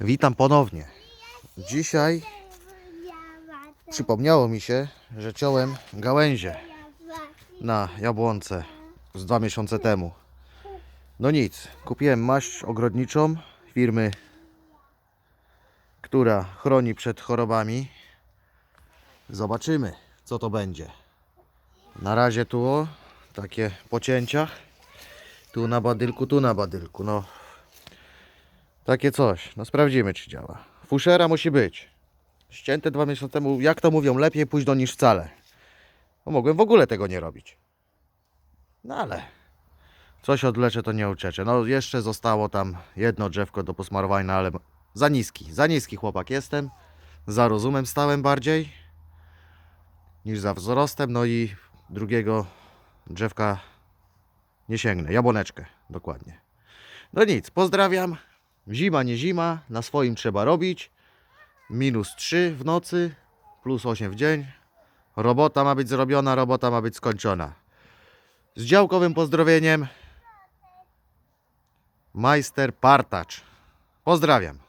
Witam ponownie. Dzisiaj przypomniało mi się, że ciąłem gałęzie na jabłonce z dwa miesiące temu. No nic, kupiłem maść ogrodniczą firmy, która chroni przed chorobami. Zobaczymy, co to będzie. Na razie tu o, takie pocięcia. Tu na badylku, tu na badylku. No, takie coś. No sprawdzimy, czy działa. Fuszera musi być. Ścięte dwa miesiące temu, jak to mówią, lepiej późno niż wcale. No mogłem w ogóle tego nie robić. No ale coś odleczę, to nie uczeczę. No jeszcze zostało tam jedno drzewko do posmarowania, ale za niski. Za niski chłopak jestem. Za rozumem stałem bardziej niż za wzrostem. No i drugiego drzewka nie sięgnę. Jabłoneczkę, dokładnie. No nic, pozdrawiam. Zima, nie zima, na swoim trzeba robić. Minus 3 w nocy, plus 8 w dzień. Robota ma być zrobiona, robota ma być skończona. Z działkowym pozdrowieniem. Majster Partacz. Pozdrawiam.